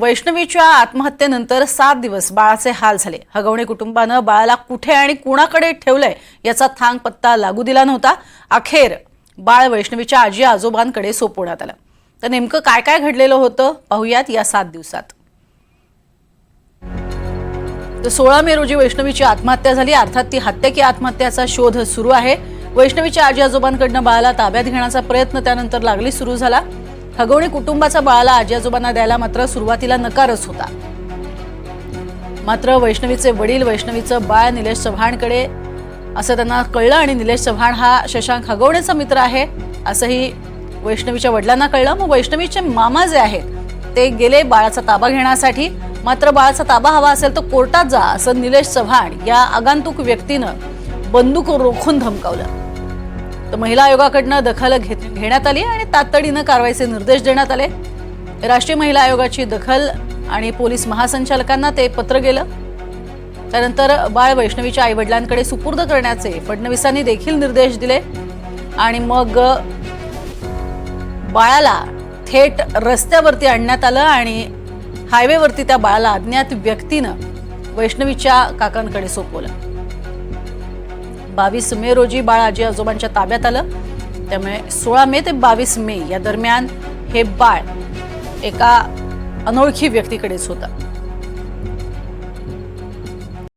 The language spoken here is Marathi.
वैष्णवीच्या आत्महत्येनंतर सात दिवस बाळाचे हाल झाले. हगवणे कुटुंबानं बाळाला कुठे आणि कुणाकडे ठेवलंय याचा थांग पत्ता लागू दिला नव्हता. अखेर बाळ वैष्णवीच्या आजी आजोबांकडे सोपवण्यात आलं. तर नेमकं काय काय घडलेलं होतं? पाहूयात या सात दिवसात. तर सोळा मे रोजी वैष्णवीची आत्महत्या झाली. अर्थात ती हत्या की आत्महत्याचा शोध सुरू आहे. वैष्णवीच्या आजी आजोबांकडनं बाळाला ताब्यात घेण्याचा प्रयत्न त्यानंतर लागली सुरू झाला. हगवणी कुटुंबाचा बाळाला आजी आजोबांना द्यायला मात्र सुरुवातीला नकारच होता. मात्र वैष्णवीचे वडील वैष्णवीचं बाळ निलेश चव्हाणकडे असं त्यांना कळलं आणि निलेश चव्हाण हा शशांक हगवणेचा मित्र आहे असंही वैष्णवीच्या वडिलांना कळलं. मग वैष्णवीचे मामा जे आहेत ते गेले बाळाचा ताबा घेण्यासाठी. मात्र बाळाचा ताबा हवा असेल तर कोर्टात जा असं निलेश चव्हाण या आगांतुक व्यक्तीनं बंदूक रोखून धमकावलं. तर महिला आयोगाकडनं दखल घेत घेण्यात आली आणि तातडीनं कारवाईचे निर्देश देण्यात आले. राष्ट्रीय महिला आयोगाची दखल आणि पोलीस महासंचालकांना ते पत्र गेलं. त्यानंतर बाळ वैष्णवीच्या आई वडिलांकडे सुपूर्द करण्याचे फडणवीसांनी देखील निर्देश दिले. आणि मग बाळाला थेट रस्त्यावरती आणण्यात आलं आणि हायवेवरती त्या बाळाला अज्ञात व्यक्तीनं वैष्णवीच्या काकांकडे सोपवलं. बावीस मे रोजी बाळ आजी आजोबांच्या ताब्यात आलं. त्यामुळे सोळा मे ते बावीस मे या दरम्यान हे बाळ एका अनोळखी व्यक्तीकडेच होतं.